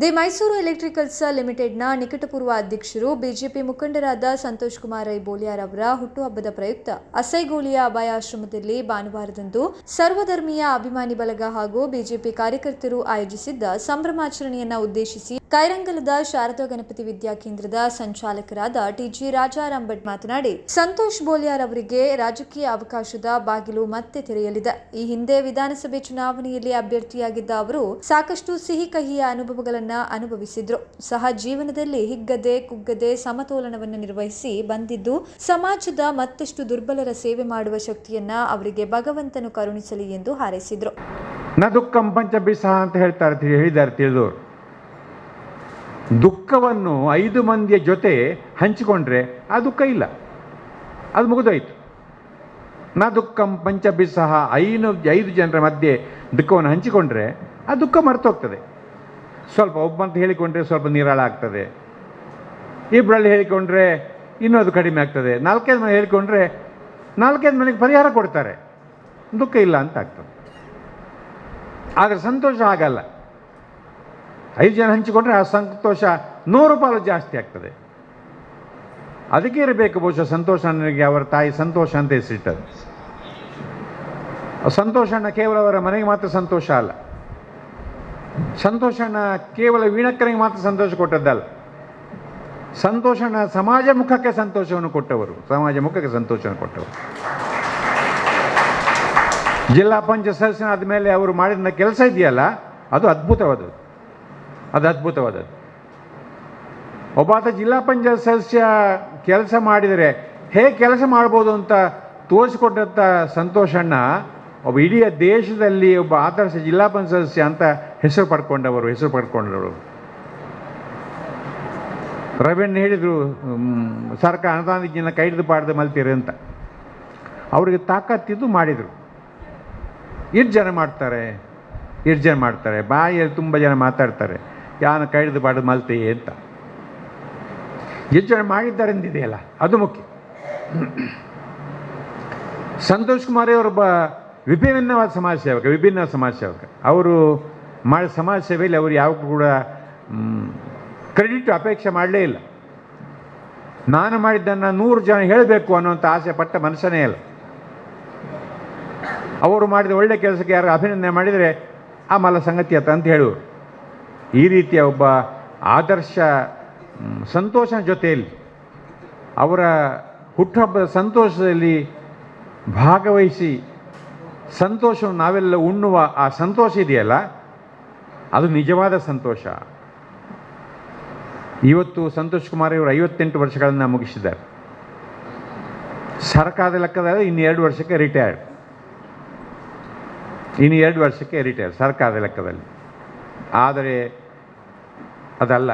The Mysuru electricals ಲಿಮಿಟೆಡ್ನ ನಿಕಟಪೂರ್ವ ಅಧ್ಯಕ್ಷರು BJP ಮುಖಂಡರಾದ ಸಂತೋಷ್ ಕುಮಾರ್ ಅವರ ಹುಟ್ಟುಹಬ್ಬದ ಪ್ರಯುಕ್ತ ಅಸೈಗೋಲಿಯ ಅಭಯ ಆಶ್ರಮದಲ್ಲಿ ಭಾನುವಾರದಂದು ಸರ್ವಧರ್ಮೀಯ ಅಭಿಮಾನಿ ಬಳಗ ಹಾಗೂ ಬಿಜೆಪಿ ಕಾರ್ಯಕರ್ತರು ಆಯೋಜಿಸಿದ್ದ ಸಂಭ್ರಮಾಚರಣೆಯನ್ನ ಉದ್ದೇಶಿಸಿ ಕೈರಂಗಲದ ಶಾರದಾ ಗಣಪತಿ ವಿದ್ಯಾಕೇಂದ್ರದ ಸಂಚಾಲಕರಾದ ಟಿಜಿ ರಾಜಾರಾಮ್ ಭಟ್ ಮಾತನಾಡಿ, ಸಂತೋಷ್ ಬೋಲಿಯಾರ್ ಅವರಿಗೆ ರಾಜಕೀಯ ಅವಕಾಶದ ಬಾಗಿಲು ಮತ್ತೆ ತೆರೆಯಲಿದೆ. ಈ ಹಿಂದೆ ವಿಧಾನಸಭೆ ಚುನಾವಣೆಯಲ್ಲಿ ಅಭ್ಯರ್ಥಿಯಾಗಿದ್ದ ಅವರು ಸಾಕಷ್ಟು ಸಿಹಿ ಕಹಿಯ ಅನುಭವಗಳನ್ನ ಅನುಭವಿಸಿದ್ರು. ಸಹ ಜೀವನದಲ್ಲಿ ಹಿಗ್ಗದೆ, ಕುಗ್ಗದೆ ಸಮತೋಲನವನ್ನು ನಿರ್ವಹಿಸಿ ಬಂದಿದ್ದು, ಸಮಾಜದ ಮತ್ತಷ್ಟು ದುರ್ಬಲರ ಸೇವೆ ಮಾಡುವ ಶಕ್ತಿಯನ್ನ ಅವರಿಗೆ ಭಗವಂತನು ಕರುಣಿಸಲಿ ಎಂದು ಹಾರೈಸಿದ್ರು. ನ ದುಃಖಂ ಪಂಚಬಿಸಹ ಅಂತ ಹೇಳ್ತಾರೆ ಹೇಳಿದ್ದಾರೆ ತಿಳಿದವರು. ದುಃಖವನ್ನು ಐದು ಮಂದಿಯ ಜೊತೆ ಹಂಚಿಕೊಂಡ್ರೆ ಆ ದುಃಖ ಇಲ್ಲ. ಅದು ಮುಗಿದೋಯ್ತು. ನ ದುಃಖಂ ಪಂಚಬಿಸಹ ಐನು ಐದು ಜನರ ಮಧ್ಯೆ ದುಃಖವನ್ನು ಹಂಚಿಕೊಂಡ್ರೆ ಆ ದುಃಖ ಮರ್ತೋಗ್ತದೆ. ಸ್ವಲ್ಪ ಒಬ್ಬಂತ ಹೇಳಿಕೊಂಡ್ರೆ ಸ್ವಲ್ಪ ನಿರಾಳ ಆಗ್ತದೆ. ಇಬ್ಬರಲ್ಲಿ ಹೇಳಿಕೊಂಡ್ರೆ ಇನ್ನೂ ಅದು ಕಡಿಮೆ ಆಗ್ತದೆ. ನಾಲ್ಕೈದು ಮನೆ ಹೇಳಿಕೊಂಡ್ರೆ ನಾಲ್ಕೈದು ಮನೆಗೆ ಪರಿಹಾರ ಕೊಡ್ತಾರೆ. ದುಃಖ ಇಲ್ಲ ಅಂತ ಆಗ್ತದೆ. ಆದರೆ ಸಂತೋಷ ಆಗಲ್ಲ ಐದು ಜನ ಹಂಚಿಕೊಂಡ್ರೆ ಆ ಸಂತೋಷ ನೂರು ಪಾಲು ಜಾಸ್ತಿ ಆಗ್ತದೆ. ಅದಕ್ಕೆ ಇರಬೇಕು ಬಹುಶಃ ಸಂತೋಷ ನನಗೆ ಅವರ ತಾಯಿ ಸಂತೋಷ ಅಂತ ಹೆಸರಿಟ್ಟದು ಆ ಸಂತೋಷಣ್ಣ ಕೇವಲ ಅವರ ಮನೆಗೆ ಮಾತ್ರ ಸಂತೋಷ ಅಲ್ಲ. ಸಂತೋಷಣ್ಣ ಕೇವಲ ವೀಣಕ್ಕನಿಗೆ ಮಾತ್ರ ಸಂತೋಷ ಕೊಟ್ಟದ್ದಲ್ಲ. ಸಂತೋಷಣ್ಣ ಸಮಾಜ ಮುಖಕ್ಕೆ ಸಂತೋಷವನ್ನು ಕೊಟ್ಟವರು. ಸಮಾಜ ಮುಖಕ್ಕೆ ಸಂತೋಷವನ್ನು ಕೊಟ್ಟವರು. ಜಿಲ್ಲಾ ಪಂಚಾಯತ್ ಸದಸ್ಯನಾದ ಮೇಲೆ ಅವರು ಮಾಡಿದ ಕೆಲಸ ಇದೆಯಲ್ಲ, ಅದು ಅದ್ಭುತವಾದದ್ದು. ಅದು ಅದ್ಭುತವಾದದ್ದು. ಒಬ್ಬಾತ ಜಿಲ್ಲಾ ಪಂಚಾಯತ್ ಸದಸ್ಯ ಕೆಲಸ ಮಾಡಿದರೆ ಹೇಗೆ ಕೆಲಸ ಮಾಡ್ಬೋದು ಅಂತ ತೋರಿಸಿಕೊಟ್ಟಂಥ ಸಂತೋಷಣ್ಣ ಒಬ್ಬ ಇಡೀ ದೇಶದಲ್ಲಿ ಒಬ್ಬ ಆದರ್ಶ ಜಿಲ್ಲಾ ಪಂಚಾಯತ್ ಸದಸ್ಯ ಅಂತ ಹೆಸರು ಪಡ್ಕೊಂಡವರು ಹೆಸರು ಪಡ್ಕೊಂಡವರು. ರವಿಯನ್ನು ಹೇಳಿದರು ಸರ್ಕಾರ ಅನುದಾನದಿಂದ ಕೈ ಹಿಡಿದು ಪಾಡ್ದು ಮಲ್ತೀರಿ ಅಂತ. ಅವರಿಗೆ ತಾಕತ್ತಿದ್ದು ಮಾಡಿದರು. ಎಷ್ಟು ಜನ ಮಾಡ್ತಾರೆ ಎಷ್ಟು ಜನ ಮಾಡ್ತಾರೆ, ಬಾಯಲ್ಲಿ ತುಂಬ ಜನ ಮಾತಾಡ್ತಾರೆ. ಯಾನ ಕೈ ಹಿಡಿದು ಪಾಡ್ದು ಅಂತ. ಎಷ್ಟು ಜನ ಮಾಡಿದ್ದಾರೆ ಅಂದಿದೆಯಲ್ಲ ಅದು ಮುಖ್ಯ. ಸಂತೋಷ್ ಕುಮಾರ್ ಅವರೊಬ್ಬ ವಿಭಿನ್ನವಾದ ಸಮಾಜ ಸೇವಕ ವಿಭಿನ್ನ ಸಮಾಜ ಸೇವಕ. ಅವರು ಮಾಡಿದ ಸಮಾಜ ಸೇವೆಯಲ್ಲಿ ಅವರು ಯಾವ ಕೂಡ ಕ್ರೆಡಿಟ್ ಅಪೇಕ್ಷೆ ಮಾಡಲೇ ಇಲ್ಲ. ನಾನು ಮಾಡಿದ್ದನ್ನು ನೂರು ಜನ ಹೇಳಬೇಕು ಅನ್ನೋಂಥ ಆಸೆ ಪಟ್ಟ ಮನುಷ್ಯನೇ ಇಲ್ಲ. ಅವರು ಮಾಡಿದ ಒಳ್ಳೆ ಕೆಲಸಕ್ಕೆ ಯಾರು ಅಭಿನಂದನೆ ಮಾಡಿದರೆ, ಆ ಮಲ್ಲ ಸಂಗತಿ ಅತ್ತ ಅಂತ ಹೇಳುವರು. ಈ ರೀತಿಯ ಒಬ್ಬ ಆದರ್ಶ ಸಂತೋಷನ ಜೊತೆಯಲ್ಲಿ, ಅವರ ಹುಟ್ಟುಹಬ್ಬದ ಸಂತೋಷದಲ್ಲಿ ಭಾಗವಹಿಸಿ, ಸಂತೋಷವನ್ನು ನಾವೆಲ್ಲ ಉಣ್ಣುವ ಆ ಸಂತೋಷ ಇದೆಯಲ್ಲ? ಅದು ನಿಜವಾದ ಸಂತೋಷ. ಇವತ್ತು ಸಂತೋಷ್ ಕುಮಾರ್ ಇವರು ಐವತ್ತೆಂಟು ವರ್ಷಗಳನ್ನು ಮುಗಿಸಿದ್ದಾರೆ. ಸರ್ಕಾರದ ಲೆಕ್ಕದಲ್ಲಿ ಇನ್ನು ಎರಡು ವರ್ಷಕ್ಕೆ ರಿಟೈರ್ಡ್ ಇನ್ನು ಎರಡು ವರ್ಷಕ್ಕೆ ರಿಟೈರ್ ಸರ್ಕಾರದ ಲೆಕ್ಕದಲ್ಲಿ. ಆದರೆ ಅದಲ್ಲ.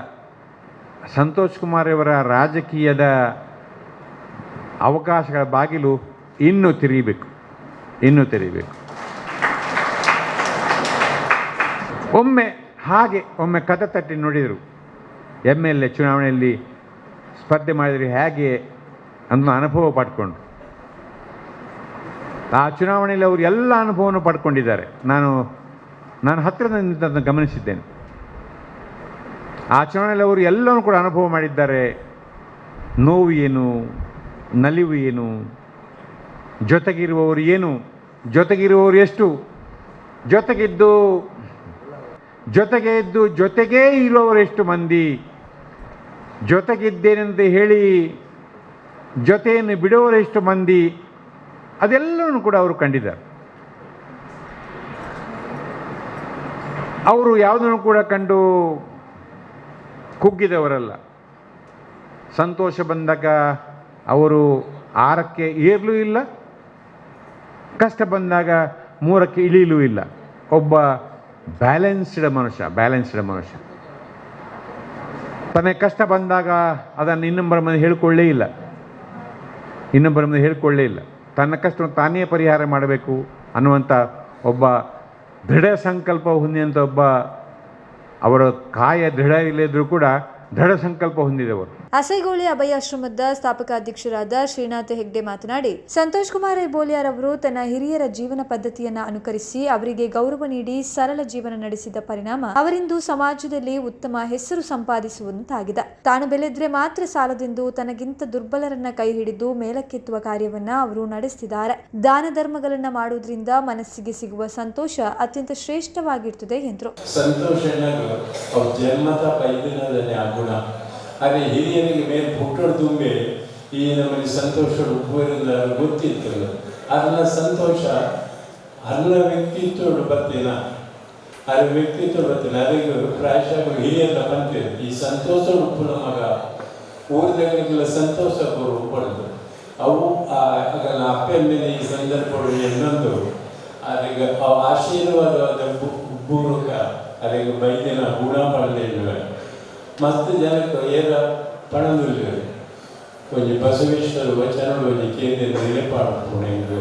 ಸಂತೋಷ್ ಕುಮಾರ್ ಇವರ ರಾಜಕೀಯದ ಅವಕಾಶಗಳ ಬಾಗಿಲು ಇನ್ನೂ ತೆರೀಬೇಕು ಇನ್ನೂ ತೆರೀಬೇಕು ಒಮ್ಮೆ ಹಾಗೆ ಒಮ್ಮೆ ಕದ ತಟ್ಟಿ ನೋಡಿದರು. ಎಂ ಎಲ್ ಎ ಚುನಾವಣೆಯಲ್ಲಿ ಸ್ಪರ್ಧೆ ಮಾಡಿದರೆ ಹೇಗೆ ಅನ್ನೋ ಅನುಭವ ಪಡ್ಕೊಂಡು. ಆ ಚುನಾವಣೆಯಲ್ಲಿ ಅವರು ಎಲ್ಲ ಅನುಭವವನ್ನು ಪಡ್ಕೊಂಡಿದ್ದಾರೆ. ನಾನು ನಾನು ಹತ್ತಿರದಿಂದ ಅದನ್ನು ಗಮನಿಸಿದ್ದೇನೆ. ಆ ಚುನಾವಣೆಯಲ್ಲಿ ಅವರು ಎಲ್ಲವನ್ನು ಕೂಡ ಅನುಭವ ಮಾಡಿದ್ದಾರೆ. ನೋವು ಏನು, ನಲಿವು ಏನು, ಜೊತೆಗಿರುವವರು ಏನು, ಜೊತೆಗಿರುವವರು ಎಷ್ಟು, ಜೊತೆಗಿದ್ದು ಜೊತೆಗೆ ಇದ್ದು ಜೊತೆಗೇ ಇರುವವರು ಎಷ್ಟು ಮಂದಿ. ಜೊತೆಗಿದ್ದೇನೆಂತ ಹೇಳಿ ಜೊತೆಯನ್ನು ಎಷ್ಟು ಮಂದಿ. ಅದೆಲ್ಲವನ್ನು ಕೂಡ ಅವರು ಕಂಡಿದ್ದಾರೆ. ಅವರು ಯಾವುದನ್ನು ಕೂಡ ಕಂಡು ಕುಗ್ಗಿದವರಲ್ಲ. ಸಂತೋಷ ಬಂದಾಗ ಅವರು ಆರಕ್ಕೆ ಏರಲೂ ಇಲ್ಲ. ಕಷ್ಟ ಬಂದಾಗ ಮೂರಕ್ಕೆ ಇಳಿಯಲೂ ಇಲ್ಲ. ಒಬ್ಬ ಬ್ಯಾಲೆನ್ಸ್ಡ್ ಮನುಷ್ಯ ಬ್ಯಾಲೆನ್ಸ್ಡ್ ಮನುಷ್ಯ. ತನಗೆ ಕಷ್ಟ ಬಂದಾಗ ಅದನ್ನು ಇನ್ನೊಬ್ಬರ ಮುಂದೆ ಹೇಳ್ಕೊಳ್ಳೇ ಇಲ್ಲ. ಇನ್ನೊಬ್ಬರ ಮುಂದೆ ಹೇಳ್ಕೊಳ್ಳೇ ಇಲ್ಲ. ತನ್ನ ಕಷ್ಟವನ್ನು ತಾನೇ ಪರಿಹಾರ ಮಾಡಬೇಕು ಅನ್ನುವಂಥ ಒಬ್ಬ ದೃಢ ಸಂಕಲ್ಪ ಹೊಂದಿದಂಥ ಒಬ್ಬ, ಅವರ ಕಾಯ ದೃಢ ಇಲ್ಲದಿದ್ರೂ ಕೂಡ ದೃಢ ಸಂಕಲ್ಪ ಹೊಂದಿದವರು. ಅಸೈಗೋಳಿ ಅಭಯಾಶ್ರಮದ ಸ್ಥಾಪಕ ಅಧ್ಯಕ್ಷರಾದ ಶ್ರೀನಾಥ್ ಹೆಗ್ಡೆ ಮಾತನಾಡಿ, ಸಂತೋಷ್ ಕುಮಾರ್ ಐಬೋಲಿಯಾರ್ ಅವರು ತನ್ನ ಹಿರಿಯರ ಜೀವನ ಪದ್ಧತಿಯನ್ನ ಅನುಕರಿಸಿ ಅವರಿಗೆ ಗೌರವ ನೀಡಿ ಸರಳ ಜೀವನ ನಡೆಸಿದ ಪರಿಣಾಮ ಅವರಿಂದು ಸಮಾಜದಲ್ಲಿ ಉತ್ತಮ ಹೆಸರು ಸಂಪಾದಿಸುವಂತಾಗಿದೆ. ತಾನು ಬೆಳೆದ್ರೆ ಮಾತ್ರ ಸಾಲದೆಂದು ತನಗಿಂತ ದುರ್ಬಲರನ್ನ ಕೈ ಹಿಡಿದು ಮೇಲಕ್ಕೆತ್ತುವ ಕಾರ್ಯವನ್ನ ಅವರು ನಡೆಸಿದ್ದಾರೆ ದಾನ ಧರ್ಮಗಳನ್ನ ಮಾಡುವುದರಿಂದ ಮನಸ್ಸಿಗೆ ಸಿಗುವ ಸಂತೋಷ ಅತ್ಯಂತ ಶ್ರೇಷ್ಠವಾಗಿರ್ತದೆ ಎಂದರು. ಸಂತೋಷ ಅನ್ನೋದು ಅವ್ರ ಜನ್ಮತ ಪೈದಿನದನ್ನೇ ಆ ಗುಣ ಹಾಗೆ ಹಿರಿಯರಿಗೆ ಮೇಲೆ ಪುಟ್ಟರು ತುಂಬಿ ಈ ನಮಗೆ ಸಂತೋಷ ಉಪ್ಪುವರಿಂದ ಗೊತ್ತಿತ್ತು ಅದನ್ನ ಸಂತೋಷ ಅಲ್ಲ ವ್ಯಕ್ತಿತ್ವ ಬರ್ತೀನ ಅದ್ರ ವ್ಯಕ್ತಿತ್ವ ಬರ್ತೀನಿ ಅದಕ್ಕೆ ಪ್ರಾಯಶಃ ಹಿರಿಯರ ಬಂತೀವಿ ಈ ಸಂತೋಷ ಉಪ್ಪು ನಮಗ ಊರಿನಗಳಿಗೆಲ್ಲ ಸಂತೋಷ ಉಪ್ಪಡ್ದು ಅವು ಅದನ್ನು ಅಪ್ಪೆ ಮೇಲೆ ಈ ಸಂದರ್ಭಗಳು ಇನ್ನೊಂದು. ಅದಕ್ಕೆ ಆಶೀರ್ವಾದ ಆಶೀರ್ವಾದವಾದ ಪೂರ್ವಕ ಅದಕ್ಕೆ ಬೈದಿನ ಗುಣ ಪಡೆದಿಲ್ಲ ಮಸ್ತ್ ಜನಕ್ಕೆ ಏರ ಪಣದಿಲ್ಲ ಕೊಂಚ ಬಸವೇಶ್ವರ ವಚನಗಳು ಒಂಜಿ ಕೇಂದ್ರ ನೆಲೆಪಾಡು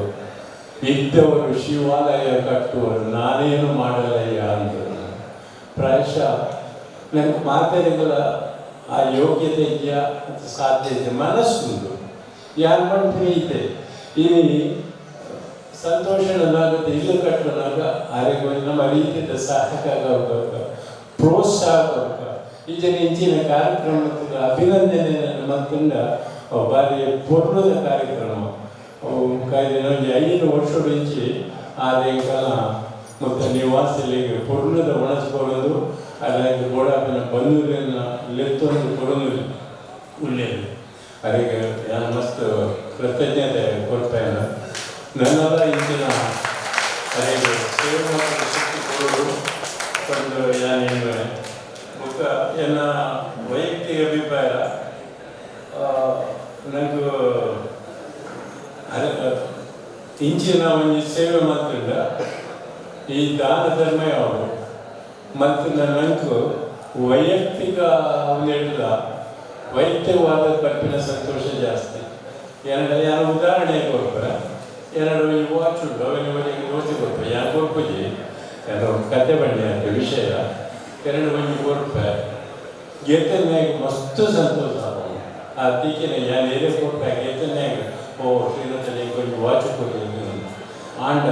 ಇದ್ದವರು ಶಿವಾಲಯ ಕಟ್ಟುವರು, ನಾನೇನು ಮಾಡಲಯ್ಯ ಅಂದರು. ಪ್ರಾಯಶಃ ನನಗೆ ಮಾತಾಡಿಗಳ ಆ ಯೋಗ್ಯತೆ ಇದೆಯಾ ಸಾಧ್ಯತೆ ಮನಸ್ಸುಂಟು ಯಾರು ಮಾಡ್ತೀನಿ ಇದೆ ಈ ಸಂತೋಷನಾಗುತ್ತೆ ಇಲ್ಲ ಕಟ್ಟನಾಗ ಆರೋಗ್ಯ ನಮ್ಮ ರೀತಿಯ ಸಹಾಯಕ ಪ್ರೋತ್ಸಾಹ ಈ ಜನ ಇಂಚಿನ ಕಾರ್ಯಕ್ರಮದ ಅಭಿನಂದನೆ ಮತ್ತೊಂದು ಬಾರಿ ಪೂರ್ಣದ ಕಾರ್ಯಕ್ರಮ. ಕಾಯ್ದೆ ಐದು ವರ್ಷದ ಇಂಚಿ ಆದ್ರೆ ಕಾಲ ಮತ್ತು ನಿವಾಸಲಿಗೆ ಪೂರ್ಣದ ಒಣಸ್ಕೊಳ್ಳೋದು ಅದಕ್ಕೆ ಗೋಡಾಪಿನ ಬಂದೂರಿನ ಲೆತ್ತೊಂದು ಕೊಡೋದು ಉಳ್ಳೇದು ಅದಕ್ಕೆ ನಾನು ಮಸ್ತ್ ಕೃತಜ್ಞತೆ ಕೊಡ್ತೇನೆ ನನ್ನದ ಇಂದಿನ ಅದಕ್ಕೆ ಸೇವೆ ಶಕ್ತಿ ಕೊಡೋದು ಒಂದು ಯಾನೇನು ಮತ್ತು ಎನ್ನ ವೈಯಕ್ತಿಕ ಅಭಿಪ್ರಾಯ ನನಗೂ ಇಂಚಿನ ಒಂದು ಸೇವೆ ಮಾಡ್ತಿದ್ದ ಈ ದಾನ ಧರ್ಮ ಯಾವುದು? ಮತ್ತು ನನಗೂ ವೈಯಕ್ತಿಕ ಹೇಳಿದ ವೈಯಕ್ತಿಕವಾದ ಕಲ್ಪಿನ ಸಂತೋಷ ಜಾಸ್ತಿ. ಎರಡು, ಯಾರು ಉದಾಹರಣೆ ಕೊಡ್ತಾರೆ ಎರಡು ವಾಚ್ ಉಂಟು, ಅವನಿಗೆ ಓದಿ ಕೊಡ್ತಾರೆ ಯಾರು ಕೊಡ್ಬೋದು ಯಾರು ಕತೆ ಬಂಡೆ ಅಂತ, ವಿಷಯ. ಕೊಡ್ತಾರೆ ಗೆದ್ದನ್ಯಾಗ ಮಸ್ತ್ ಸಂತೋಷ ಟೀಕೆನ ಯಾರು ಏನೇ ಕೊಟ್ಟಾಗ ಗೆದ್ದನ್ಯಾಗ ಓ ಶ್ರೀನಾಥಲ್ಲಿ ಕೊಂಚ ವಾಚ್ ಕೊಟ್ಟಿದ್ದೀನಿ ಆಂಡ,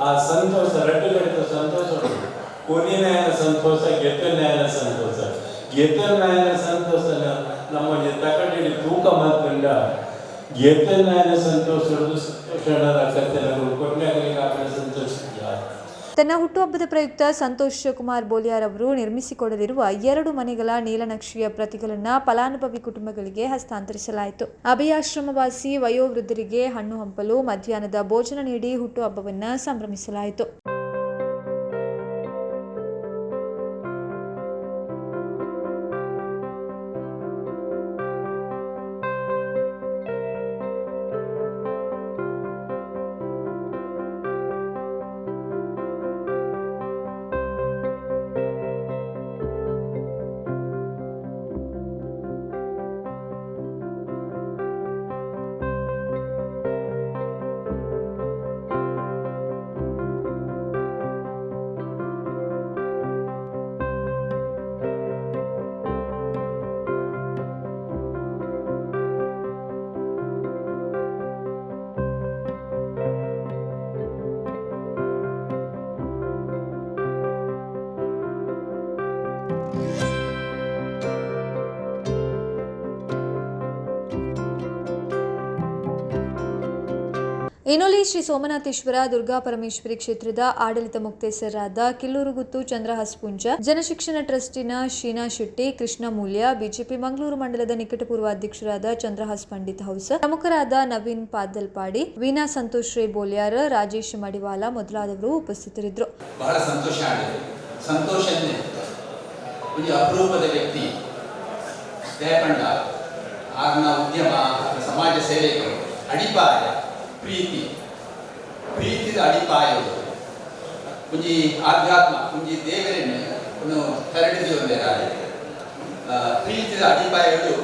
ಆ ಸಂತೋಷ ರಟ್ಟು ಕಡಿತ ಸಂತೋಷ ಉಂಟು. ಕೊನೆಯ ಸಂತೋಷ ಗೆದ್ದನ್ಯಾಯನ ಸಂತೋಷ. ಗೆದ್ದನ್ಯಾಯನ ಸಂತೋಷ ನಮ್ಮ ತಕಂಡಿ ತೂಕ ಮಾತ್ರ ಗೆದ್ದನ್ಯಾಯನ ಸಂತೋಷ ಸಂತೋಷ ಕತ್ತೆ ಕೊನೆಯಾಗಲಿಕ್ಕೆ ಆಮೇಲೆ ಸಂತೋಷ ಜಾಸ್ತಿ ತನ್ನ ಹುಟ್ಟುಹಬ್ಬದ ಪ್ರಯುಕ್ತ ಸಂತೋಷ್ ಬೋಲಿಯಾರ್ ಅವರು ನಿರ್ಮಿಸಿಕೊಡಲಿರುವ ಎರಡು ಮನೆಗಳ ನೀಲನಕ್ಷೆಯ ಪ್ರತಿಗಳನ್ನು ಫಲಾನುಭವಿ ಕುಟುಂಬಗಳಿಗೆ ಹಸ್ತಾಂತರಿಸಲಾಯಿತು. ಅಭಯಾಶ್ರಮವಾಸಿ ವಯೋವೃದ್ಧರಿಗೆ ಹಣ್ಣು ಹಂಪಲು ಮಧ್ಯಾಹ್ನದ ಭೋಜನ ನೀಡಿ ಹುಟ್ಟುಹಬ್ಬವನ್ನು ಸಂಭ್ರಮಿಸಲಾಯಿತು. ಇನೋಲಿ ಶ್ರೀ ಸೋಮನಾಥೇಶ್ವರ, ದುರ್ಗಾ ಪರಮೇಶ್ವರಿ ಕ್ಷೇತ್ರದ ಆಡಳಿತ ಮುಕ್ತೇಸರಾದ ಕಿಲ್ಲೂರುಗುತ್ತು ಚಂದ್ರಹಸ್ಪುಂಜ, ಜನಶಿಕ್ಷಣ ಟ್ರಸ್ಟಿನ ಶೀನಾ ಶೆಟ್ಟಿ, ಕೃಷ್ಣ ಮೂಲ್ಯ, ಬಿಜೆಪಿ ಮಂಗಳೂರು ಮಂಡಲದ ನಿಕಟಪೂರ್ವ ಅಧ್ಯಕ್ಷರಾದ ಚಂದ್ರಹಾಸ್ ಪಂಡಿತ್ ಹೌಸ, ಪ್ರಮುಖರಾದ ನವೀನ್ ಪಾದಲ್ಪಾಡಿ, ವೀನಾ ಸಂತೋಷ್ ರೇ ಬೋಲ್ಯಾರ, ರಾಜೇಶ್ ಮಡಿವಾಲ ಮೊದಲಾದವರು ಉಪಸ್ಥಿತರಿದ್ದರು. ಬಹಳ ಸಂತೋಷ ಒಂದು ಅಪರೂಪದ ವ್ಯಕ್ತಿ ಉದ್ಯಮ ಸಮಾಜ ಸೇವೆಗಳು ಅಡಿಪಾಯ. ಪ್ರೀತಿ. ಪ್ರೀತಿದ ಅಡಿಪಾಯ ಒಂಜಿ ಆಧ್ಯಾತ್ಮ ಒಂಜಿ ದೇವರನ್ನೇ ಒಂದು ಹರಡಿದು ಒಂದೇರಾರೆ ಪ್ರೀತಿದ ಅಡಿಪಾಯಗಳು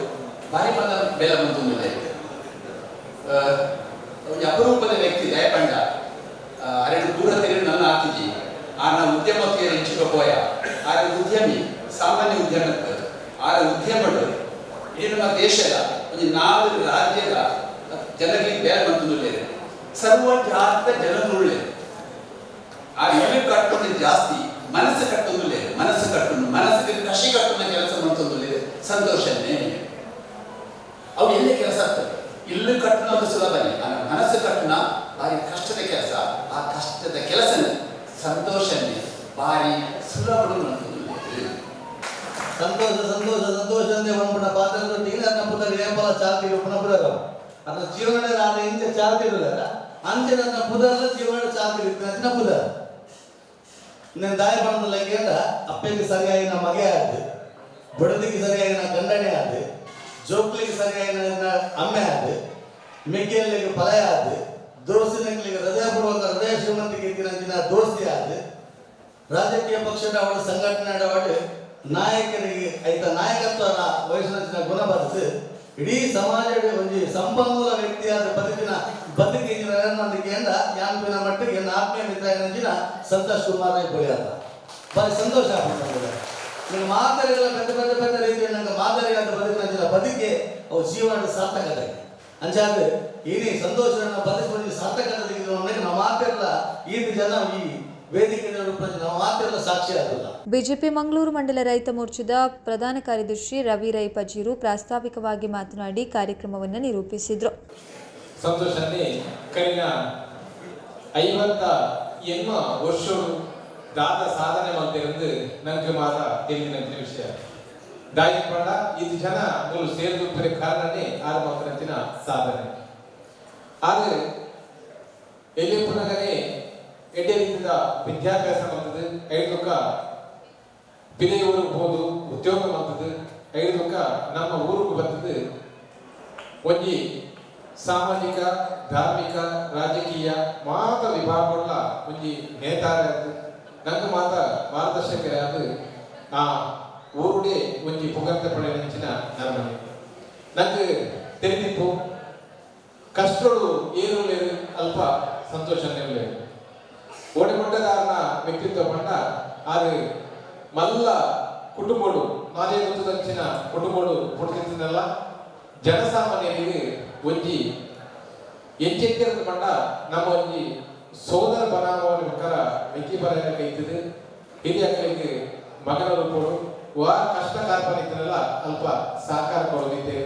ಭಾರಿ ಮನ ಬೆಲೆ ಬಂತು ಒಂದು ಅಪರೂಪದ ವ್ಯಕ್ತಿ ದಯಪಂಡ ಅರೆಡು ದೂರ ತಿರುಗಿ ನನ್ನ ಆ ಆನ ಉದ್ಯಮಕ್ಕೆ ಎಂಚಿಕ ಪೋಯ ಆರ ಉದ್ಯಮಿ, ಸಾಮಾನ್ಯ ಉದ್ಯಮಕ್ಕೆ. ಆದ ಉದ್ಯಮಗಳು ಇಡೀ ನಮ್ಮ ದೇಶದ ಒಂದು ನಾಲ್ಕು ರಾಜ್ಯದ ಜನರಿಗೆ ಬೇರೆ ಬಂತುಂದುಲ್ಲೆ ಸರ್ವ ಜಾತ ಜನರುಳ್ಳೆ ಆ ಇಲ್ಲಿ ಕಟ್ಟುವುದು ಜಾಸ್ತಿ, ಮನಸ್ಸು ಕಟ್ಟುವುದಿಲ್ಲ ಮನಸ್ಸು ಕಟ್ಟು ಮನಸ್ಸಿಗೆ ಕಷಿ ಕಟ್ಟುವ ಕೆಲಸ ಮಾಡ್ತೊಂದಿಲ್ಲ ಸಂತೋಷನೇ ಅವು ಎಲ್ಲಿ ಕೆಲಸ ಆಗ್ತದೆ ಇಲ್ಲಿ ಕಟ್ಟುವುದು ಸುಲಭನೇ. ಆ ಮನಸ್ಸು ಕಟ್ಟುನ ಭಾರಿ ಕಷ್ಟದ ಕೆಲಸ, ಆ ಕಷ್ಟದ ಕೆಲಸ ಸಂತೋಷನೇ ಬಾರಿ ಸುಲಭ ಸಂತೋಷ ಸಂತೋಷ ಸಂತೋಷ ಅಂದ್ರೆ ಒಂದು ಏಪಲ ಚಾಲ್ತಿ ಪುದರ್ ಅದ್ರ ಅದು ಜೀವನದ ಇಂಚ ಚಾತಿರುವುದಲ್ಲ ಅಂಚೆ ನನ್ನ ಪುದರ್ಲ ಜೀವನ ಚಾತಿರುತ್ತೆ ಅಂಚಿನ ಪುದರ್. ನನ್ನ ದಾಯ ಬಂದಲ್ಲ ಕೇಳ ಅಪ್ಪಿಗೆ ಸರಿಯಾಗಿ ನಮ್ಮ ಮಗೆ ಆದ ಬಡದಿಗೆ ಸರಿಯಾಗಿ ನನ್ನ ಗಂಡನೆ ಆದ ಜೋಕ್ಲಿಗೆ ಸರಿಯಾಗಿ ನನ್ನ ಅಮ್ಮೆ ಆದ ಪಲಯ ಫಲಯ ಆದ ಹೃದಯ ಹೃದಯಪೂರ್ವಕ ಹೃದಯ ಶ್ರೀಮಂತಿಗೆ ಇದ್ದಿನ ದೋಸ್ತಿ ಆದ ರಾಜಕೀಯ ಪಕ್ಷದ ಅವಳ ಸಂಘಟನೆ ಅವಳು ನಾಯಕರಿಗೆ ಆಯ್ತ ನಾಯಕತ್ವ ವಯಸ್ಸಿನ ಗುಣ ಬರ್ತದೆ ಇಡೀ ಸಮಾಜ ಒಂದು ಸಂಪನ್ಮೂಲ ವ್ಯಕ್ತಿಯಾದ ಬದುಕಿನ ಬದುಕಿನಿಂದ ಯಾಂಪಿನ ಮಟ್ಟಿಗೆ ನನ್ನ ಆತ್ಮೀಯ ಮಿತ್ರ ಏನಂದಿನ ಸಂತೋಷ್ ಕುಮಾರ್ ಕೊಳಿಯಾದ ಭಾರಿ ಸಂತೋಷ ಆಗ್ತದೆ ನನ್ನ ಮಾದರಿಗಳ ಪೆದ್ದ ಪೆದ್ದ ಪೆದ್ದ ರೀತಿಯಲ್ಲಿ ನನ್ನ ಮಾದರಿಗಳಾದ ಬದುಕಿನ ಬದುಕೆ ಅವು ಜೀವನದ ಸಾರ್ಥಕತೆ. ಅಂಚಾದ್ರೆ ಏನೇ ಸಂತೋಷ ಬದುಕು ಸಾರ್ಥಕತೆ ನಮ್ಮ ಮಾತೆಲ್ಲ ಈ ಜನ ಈ ಬಿಜೆಪಿ ಮಂಗಳೂರು ಮಂಡಲ ರೈತ ಮೋರ್ಚಾದ ಪ್ರಧಾನ ಕಾರ್ಯದರ್ಶಿ ರವಿ ರೈ ಪಜೀರು ಪ್ರಾಸ್ತಾವಿಕವಾಗಿ ಮಾತನಾಡಿ ಕಾರ್ಯಕ್ರಮವನ್ನು ನಿರೂಪಿಸಿದ್ರು. ಸಂತೋಷನೇ ಕರಿನ ಐವತ್ತ ಎನ್ಮ ವರ್ಷಗಳು ದಾದ ಸಾಧನೆ ಮಾಡ್ತಿರಂದು ನಂಗೆ ಮಾತ ತಿಳಿದಿನ ವಿಷಯ. ದಾಯಿ ಪಂಡ ಇದು ಜನ ಮೂಲ ಸೇರಿದ ಕಾರಣನೇ ಆರು ಮಕ್ಕಳಂಚಿನ ಸಾಧನೆ. ಆದ್ರೆ ಎಲ್ಲಿಪ್ಪನಗನೇ ಎಡ್ಡೆ ರೀತಿಯ ವಿದ್ಯಾಭ್ಯಾಸ ಐದು ಐದಕ್ಕ ಬಿಲೆಯವರು ಹೋದು ಉದ್ಯೋಗ ಮಾಡ್ತದೆ ಐದಕ್ಕ ನಮ್ಮ ಊರಿಗೆ ಬಂದದ್ದು ಒಂಜಿ ಸಾಮಾಜಿಕ, ಧಾರ್ಮಿಕ, ರಾಜಕೀಯ ಮಾತ ವಿಭಾಗಗಳ ಒಂಜಿ ನೇತಾರ ನಂಗೆ ಮಾತ ಮಾರ್ಗದರ್ಶಕರಾದ ಆ ಊರುಡೆ ಒಂಜಿ ಪುಗಂತ ನೆಂಚಿನ ನರ್ಮನೆ. ನಂಗೆ ತಿಳಿದಿಪ್ಪು ಕಷ್ಟಗಳು ಏನು ಅಲ್ಪ ಸಂತೋಷನೇ ಲೇರು ವ್ಯಕ್ತಿತ್ವ ಪಂಡ ಆದ್ರೆ ಮಲ್ಲ ಕುಟುಂಬಗಳು ನಾನೇ ಗೊತ್ತದಂಚಿನ ಕುಟುಂಬಗಳು ಪುಡ್ತಿದ್ದಲ್ಲ ಜನಸಾಮಾನ್ಯರಿಗೆ ಒಂಜಿ ಎಚ್ಚೆತ್ತಿರದ ಪಂಡ ನಮ್ಮ ಒಂಜಿ ಸೋದರ ಬನಾವಣೆ ಪ್ರಕಾರ ವ್ಯಕ್ತಿ ಬರ ಹಿರಿಯ ಹಿರಿಯಕ್ಕಳಿಗೆ ಮಗನ ರೂಪಗಳು, ವಾ ಕಷ್ಟ ಕಾರ್ಪಣಿಕರೆಲ್ಲ ಅಲ್ಪ ಸಹಕಾರ ಕೊಡೋದಿದ್ದೇವೆ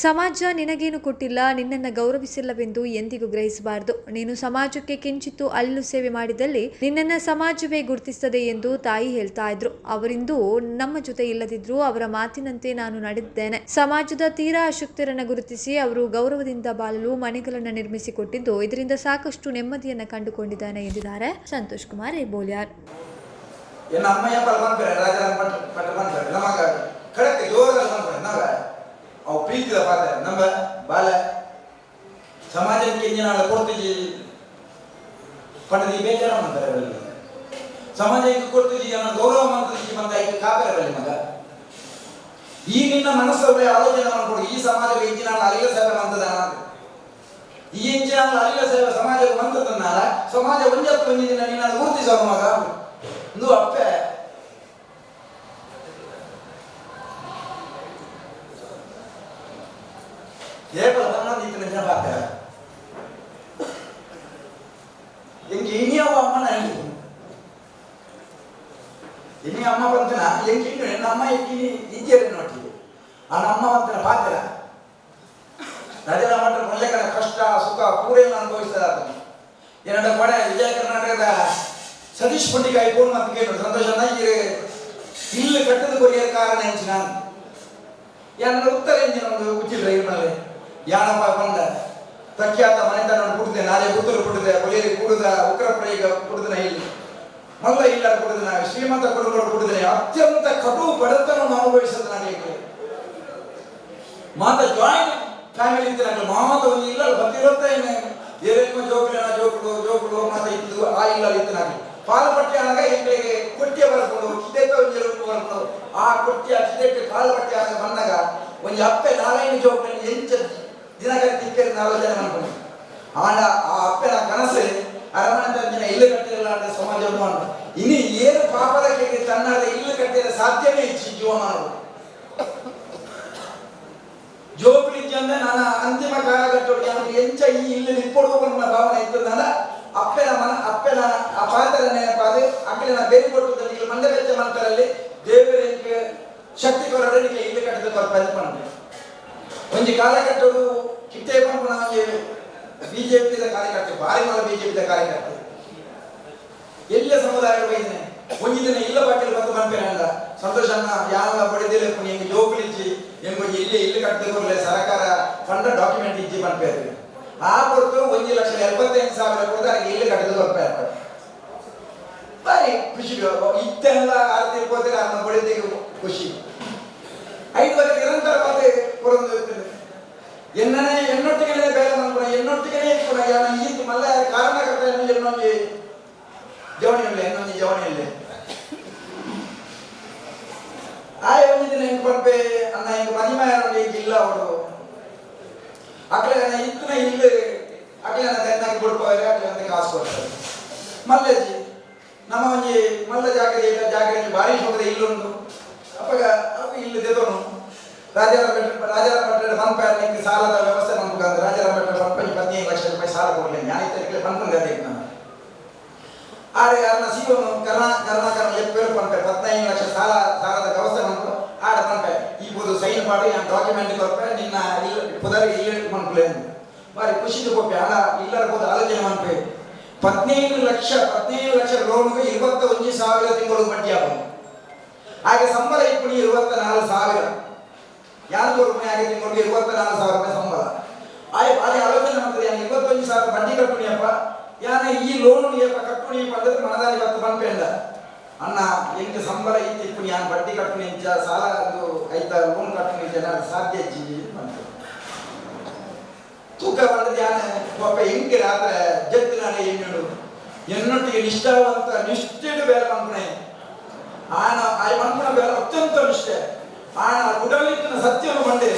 ಸಮಾಜ ನಿನಗೇನು ಕೊಟ್ಟಿಲ್ಲ, ನಿನ್ನನ್ನು ಗೌರವಿಸಿಲ್ಲವೆಂದು ಎಂದಿಗೂ ಗ್ರಹಿಸಬಾರದು. ನೀನು ಸಮಾಜಕ್ಕೆ ಕಿಂಚಿತ್ತು ಅಲ್ಲು ಸೇವೆ ಮಾಡಿದಲ್ಲಿ ನಿನ್ನನ್ನು ಸಮಾಜವೇ ಗುರುತಿಸ್ತದೆ ಎಂದು ತಾಯಿ ಹೇಳ್ತಾ ಇದ್ರು. ಅವರಿಂದು ನಮ್ಮ ಜೊತೆ ಇಲ್ಲದಿದ್ರು ಅವರ ಮಾತಿನಂತೆ ನಾನು ನಡೆದಿದ್ದೇನೆ. ಸಮಾಜದ ತೀರಾ ಅಶಕ್ತರನ್ನು ಗುರುತಿಸಿ ಅವರು ಗೌರವದಿಂದ ಬಾಳಲು ಮನೆಗಳನ್ನು ನಿರ್ಮಿಸಿಕೊಟ್ಟಿದ್ದು ಇದರಿಂದ ಸಾಕಷ್ಟು ನೆಮ್ಮದಿಯನ್ನು ಕಂಡುಕೊಂಡಿದ್ದಾನೆ ಎಂದಿದ್ದಾರೆ ಸಂತೋಷ್ ಕುಮಾರ್ ಬೋಲ್ಯಾರ್ ಎನ್ನ ಅಮ್ಮಯ್ಯ ಪಲ್ಪನ್ಪರೆ ರಾಜರ ಪಟ್ಟ ಪಟ್ಟ ಪನ್ಪರೆ ನಮಗ ಕಡಕ್ಕೆ ಜೋರದ ಪನ್ಪರೆ ನವ ಅವು ಪ್ರೀತಿದ ಪಾತ್ರ ನಮ್ಮ ಬಾಲ ಸಮಾಜಕ್ಕೆ ಇಂಜಿನಾಳ ಕೊಡ್ತೀವಿ ಪಡೆದಿ ಬೇಜಾರ ಅವರಿಗೆ ಸಮಾಜಕ್ಕೆ ಕೊಡ್ತೀವಿ ಅವನ ಗೌರವ ಮಾಡ್ತಿಜಿ ಬಂದ ಈಗ ಕಾಪರೆ ಬಲ್ಲಿ ಮಗ. ಈ ನಿನ್ನ ಮನಸ್ಸಲ್ಲಿ ಆಲೋಚನೆ ಮಾಡ್ಕೊಡು ಈ ಸಮಾಜಕ್ಕೆ ಇಂಜಿನಾಳ ಅಲ್ಲಿಗೆ ಸೇವೆ ಮಂತದ ಈ ಇಂಜಿನಾಳ ಅಲ್ಲಿಗೆ ಸೇವೆ ಸಮಾಜಕ್ಕೆ ಮಂತದನ್ನಾರ ಸಮಾಜ ಒಂಜತ್ತು ಒಂದಿನ ನೀನು ಗುರುತಿಸೋ ಮಗ. ಇಂದು ಅಪ್ಪೆ. ಏಪಲ ಬನ್ನೊಂದು ಇತ್ತಿನ ದಿನ ಪಾತ್ರ ಎಂಗೆ ಇನಿಯವ ಅಮ್ಮನ ಇಲ್ಲಿ ಇನಿ ಅಮ್ಮ ಬಂತನ ಎಂಗೆ ಇನ್ನು ನನ್ನ ಅಮ್ಮ ಎಂಗಿ ಇದ್ದೇನೆ ನೋಡಿ ಆ ನಮ್ಮ ಬಂತನ ಪಾತ್ರ ರಾಜರ ಮಠ ಮಲ್ಲೆಕರ ಕಷ್ಟ ಸುಖ ಪೂರೆಲ್ಲ ಅನುಭವಿಸಿದ ಏನಂತ ಪಡೆ ವಿಜಯ ಕರ್ನಾಟಕದ ಸತೀಶ್ ಪಂಡಿಗಾಯಿ ಫೋನ್ ಮತ್ತೆ ಕೇಳು ಸಂತೋಷ ನನಗೆ ಇಲ್ಲಿ ಕಟ್ಟದ ಕೊರಿಯರ್ ಕಾರಣ ಹೆಂಚು ನಾನು ಯಾನ ಉತ್ತರ ಎಂಜಿನ ಒಂದು ಉಚ್ಚಿಲ್ಲ ಇರ್ಮಲೆ ಯಾನಪ್ಪ ಬಂದ. ಪ್ರಖ್ಯಾತ ಮನೆತನ ಕುಡಿದೆ, ನಾಳೆ ಪುತ್ತೂರು ಕುಡಿದೆ ಕೊಲಿಯರಿ ಕುಡಿದ ಉಗ್ರ ಪ್ರಯೋಗ ಕುಡಿದನ ಇಲ್ಲಿ. ಮಲ್ಲ ಇಲ್ಲ ಕುಡಿದನ, ಶ್ರೀಮಂತ ಕುಟುಂಬ ಕುಡಿದನೆ, ಅತ್ಯಂತ ಕಟು ಬಡತನ ಅನುಭವಿಸಿದ ನನಗೆ ಮಾತ ಜಾಯಿಂಟ್ ಫ್ಯಾಮಿಲಿ ಇದ್ದ ನನಗೆ ಮಾತ ಒಂದು ಇಲ್ಲ ಬಂದಿರುತ್ತೆ ಏನೇನು ಜೋಕುಲಿನ ಜೋಗಿಡು ಜೋಗಿಡು ಮಾತ ಇತ್ತು ಆ ಇಲ್ಲ ಇತ್ತು ನನಗೆ ಪಾಲ್ಪಟ್ಟಿ ಆಗ ಇಲ್ಲಿಗೆ ಕೊಟ್ಟಿಯ ಬರ್ಕೊಂಡು ಕಿದೆತ್ತ ಒಂದು ಆ ಕೊಟ್ಟಿಯ ಪಾಲ ಬಟ್ಟೆ ಆಗ ಬಂದಾಗ, ಒಂದು ಅಪ್ಪೆ ನಾರಾಯಣ ಜೋಕುಲಿನ ಎಂಚ ದಿನಗಳ ತಿಕ್ಕರಿ ಆಲೋಚನೆ ಮಾಡ್ಕೊಂಡು ಆಂಡ ಆ ಅಪ್ಪನ ಕನಸೆ ಅರಮನೆ ತಂದಿನ ಇಲ್ಲು ಕಟ್ಟಿರಲ್ಲ ಅಂತ ಮಾಡಿ ಇನಿ ಏನು ಪಾಪದ ಕೇಳಿ ತನ್ನದ ಇಲ್ಲು ಕಟ್ಟಿದ ಸಾಧ್ಯವೇ ಇಚ್ಚಿ ಜೀವ ಮಾಡೋದು ಜೋಗುಳಿಜ್ಜಿ ಅಂದ್ರೆ ನನ್ನ ಅಂತಿಮ ಕಾಲಘಟ್ಟದಲ್ಲಿ ನನಗೆ ಎಂಚ ಈ ಇಲ್ಲಿ ನಿಪ್ಪೊಡುವ ನನ್ನ ಭಾವನೆ ಇತ್ತು ಅಪ್ಪನ ಮನ ಅಪ್ಪನ ಆ ಪಾತ್ರ ನೆನಪಾದು ಅಕ್ಕಲಿನ ಬೇರೆ ಕೊಟ್ಟದಲ್ಲಿ ಇಲ್ಲಿ ಮಂದ ಬೆಚ್ಚ ಮಂತರಲ್ಲಿ ದೇವರಿಗೆ ಶಕ್ತಿ ಕೊರಡಲಿಕ್ಕೆ ಇಲ್ಲಿ ಕಟ್ಟಿದ ಕೊರಪಾದ ಪಂಡೆ ಒಂಜಿ ಕಾಲಘಟ್ಟಡು ಕಿಟ್ಟೆ ಬ್ರಾಹ್ಮಣೇನು ಬಿಜೆಪಿ ಕಾರ್ಯಕರ್ತ, ಭಾರಿ ಮಲ ಬಿಜೆಪಿದ ಕಾರ್ಯಕರ್ತ. ಎಲ್ಲ ಸಮುದಾಯ ಬೈದಿನ ಒಂಜಿ ದಿನ ಇಲ್ಲ ಬಾಕಿಲು ಬಂದು ಸಂತೋಷ ಅಣ್ಣ ಪಡೆದಿಲ್ಲ ಬಡಿದಿಲ್ಲ ಎಂಗೆ ಜೋಗುಲಿಚ್ಚಿ ನಿಮ್ಗೆ ಇಲ್ಲಿ ಇಲ್ಲಿ ಕಟ್ಟಿದ ಸರ್ಕಾರ ಫಂಡ ಡಾಕ್ಯುಮೆಂಟ್ ಇಜ್ಜಿ ಮನ್ಪೇರು ಆ ಕೊಟ್ಟು ಒಂದು ಲಕ್ಷದ ಎಪ್ಪತ್ತೈದು ಸಾವಿರ ಕೊಟ್ಟು ಅದಕ್ಕೆ ಇಲ್ಲಿ ಕಟ್ಟದ ಬರ್ತಾರೆ ಬಾರಿ ಖುಷಿ ಇತ್ತೆಲ್ಲ ಆರತಿ ಇರ್ಬೋದ್ರೆ ಅದನ್ನ ಪಡೆದಿಗೆ ಖುಷಿ. ವರ್ಷ ನಿರಂತರವಾಗಿ ಪುರಂದು ಎನ್ನನೇ ಎನ್ನೊಟ್ಟಿಗೆ ಬೇರೆ ಮಾಡ್ಕೊಳ ಎನ್ನೊಟ್ಟಿಗೆ ಕೂಡ ಯಾನ ಈ ಮಲ್ಲ ಕಾರಣಕರ್ತ ಎನ್ನೊಂದು ಜವಣಿಯಲ್ಲೇ ಇನ್ನೊಂದು ಜವಣಿಯಲ್ಲೇ ಆ ಎವನಿದಿನ ದಿನ ಹೆಂಗ್ ಬರ್ಬೆ ಅನ್ನ ಹೆಂಗ್ ಮದಿಮ ಈಗ ಇಲ್ಲ ಅವರು. ಅಕ್ಲೆ ಇತ್ತನ ಇಲ್ಲ ಅಕ್ಲೆ ತೆನ್ನಾಗಿ ಬಿಡ್ಕೋದ್ರೆ ಅಕ್ಲೆ ಅಂತ ಕಾಸು ಕೊಡ್ತಾರೆ ಮಲ್ಲಜ್ಜಿ ನಮ್ಮ ಒಂಜಿ ಮಲ್ಲ ಜಾಗರಿ ಇಲ್ಲ, ಜಾಗರಿ ಭಾರಿ ಹೋಗದೆ ಇಲ್ಲೊಂದು ಅಪ್ಪಗ ಅಪ್ಪ ಇಲ್ಲಿ ದೆದೋನು. ರಾಜಾರಾಮ್ ರಾಜಾರಾಮ್ ಪೇಟೆ ಮನ್ ಪ್ಯಾನಿಗೆ ಸಾಲದ ವ್ಯವಸ್ಥೆ ನಮ್ಗೆ ರಾಜಾರಾಮ್ ಪೇಟೆ ಮನ್ಪಲ್ಲಿ ಹದಿನೈದು ಲಕ್ಷ ರೂಪಾಯಿ ಸಾಲ ಕೊಡಲಿಲ್ಲ ನ್ಯಾಯಕ್ಕೆ ಬಂತಂದೆ ಅದಕ್ಕೆ ನಾನು. ಆರೆ ಯಾರನ್ನ ಸಿಗೋನು ಕರ್ನಾ ಕರ್ನಾಟಕ ಎಪ್ಪೇರು ಪಂಪೆ ಹದಿನೈದು ಲಕ್ಷ ಸಾಲ ಸಾಲದ ವ್ಯವಸ್ಥೆ ನಮ್ಗೆ ಆಡ ಪಂಪೆ ಇಬ್ಬರು ಸೈನ್ ಮಾಡಿ ನಾನು ಡಾಕ್ಯುಮೆಂಟ್ ಕೊಪ್ಪೆ ನಿನ್ನ ಪುದರಿ ಇಲ್ಲಕ್ಕೆ ಮನ್ಪಲೆ ಬಾರಿ ಖುಷಿದು ಕೊಪ್ಪೆ ಅಲ್ಲ ಇಲ್ಲರ ಹೋದ ಆಲೋಚನೆ ಮನ್ಪೆ ಹದಿನೈದು ಲಕ್ಷ ಹದಿನೈದು ಲಕ್ಷ ಲೋನ್ಗೆ ಇರುವತ್ತ ಒಂದು ಸಾವಿರ ತಿಂಗಳು ಬಡ್ಡಿ ಆಗೋದು. ಹಾಗೆ ಸಂಬಳ ಇಪ್ಪಣಿ ಇರುವತ್ತ ನಾಲ್ಕು ಸಾವಿರ. ಯಾರು ರೂಪಾಯಿ ಆಗಿದೆ ನಿಮಗೆ ಇರುವತ್ತ ನಾಲ್ಕು ಸಾವಿರ ರೂಪಾಯಿ ಸಂಬಳ. ಆಯ್ ಬಾರಿ ಆಲೋಚನೆ ಮಾಡ್ತಾರೆ, ಯಾನ್ ಇವತ್ತೊಂದು ಸಾವಿರ ಬಡ್ಡಿ ಕಟ್ಟುಣಿಯಪ್ಪ ಯಾನ ಈ ಲೋನ್ ಏಪ ಕಟ್ಟುಣಿಯಪ್ಪ ಅಂದ್ರೆ ಮನದಲ್ಲಿ ಇವತ್ತು ಬಂಪೇಂದ ಅಣ್ಣ ಎಂಗೆ ಸಂಬಳ ಇತ್ತು ಇಪ್ಪಣಿ ಯಾನ್ ಬಡ್ಡಿ ಕಟ್ಟುಣಿ ಇಂಚ ಸಾಲ ಅದು ಐತ ಲೋನ್ ಕಟ್ಟುಣಿ ನಾನು ಸಾಧ್ಯ ಹೆಚ್ಚಿ ಬಂತು. ತೂಕ ಬಂದದ್ದು ಯಾನ ಪಾಪ ಹೆಂಗೆ ರಾತ್ರಿ ಜತ್ತು ನಾಳೆ ಎಣ್ಣು ಎನ್ನೊಟ್ಟಿಗೆ ನಿಷ್ಠಾವಂತ, ನಿಷ್ಠೆಡು ಬೇರೆ ಮನ್ಪಣೆ ಆನ ಆ ಮನ್ಪಣ ಬೇರೆ ಅತ್ಯಂತ ನಿಷ್ಠೆ. ಆನ ಉಡಲಿಕ್ಕಿನ ಸತ್ಯವನ್ನು ಬಂದೆ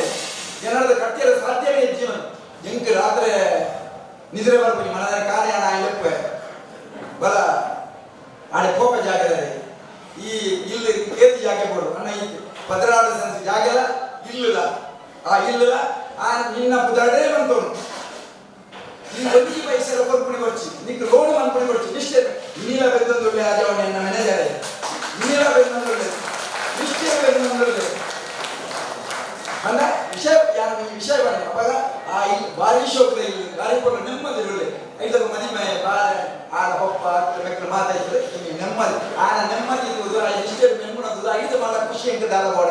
ಜನರದ ಕಟ್ಟಿದ ಸಾಧ್ಯವೇ ಜೀವನ ಹೆಂಗೆ ರಾತ್ರಿ ನಿದ್ರೆ ಬರ್ಬೇಕು ಮನದ ಕಾರ್ಯ ಆಣ ಲೆಪ್ಪೆ ಬಲ ಆಡೆ ಕೋಪ ಜಾಗದಲ್ಲಿ ಈ ಇಲ್ಲಿ ಕೇತಿ ಜಾಗ ಕೊಡು ಅಣ್ಣ ಈ ಪದರಾಡ ಸಂಸ್ಥೆ ಜಾಗ ಇಲ್ಲ ಇಲ್ಲಿಲ್ಲ ಆ ಇಲ್ಲಿಲ್ಲ ಆ ನಿನ್ನ ಪುದಾಡೇ ಬಂತವನು ನೀನು ಒಂದಿ ಪೈಸೆ ಕೊರ್ಪುಣಿ ಕೊಡ್ಚಿ ನಿಂಗೆ ಲೋನ್ ಅನ್ಪಣಿ ಕೊಡ್ಚಿ ನಿಷ್ಠೆ ನೀಲ ಬೆಂದೊಂದುಳ್ಳೆ ಆಜವಣಿ ಎನ್ನ ಮೆನೆಜರೆ ನೀಲ ಬೆಂದೊಂದುಳ್ಳೆ ನಿಷ್ಠೆ ಬೆಂದೊಂದುಳ್ಳೆ ಅಂದ ವಿಷಯ ಯಾರು ಈ ವಿಷಯ ಬಣ್ಣ ಅವಾಗ ಆ ಇಲ್ಲಿ ಬಾರಿ ಶೋಕದ ಇಲ್ಲಿ ಗಾಳಿ ಕೊಟ್ಟು ನೆಮ್ಮದಿ ಒಳ್ಳೆ ಐದರ ಮದಿಮೆ ಬಾಳ ಆಡ ಪಪ್ಪ ಬೆಕ್ಕಲು ಮಾತಾಡಿದ್ರೆ ನಿಮಗೆ ನೆಮ್ಮದಿ ಆನ ನೆಮ್ಮದಿ ಇರುವುದು ಆ ಇಷ್ಟೇ ನೆಮ್ಮದಿ ಐದು ಮಾಡ ಖುಷಿ ಹೆಂಗೆ ದಾಲಬೋಡ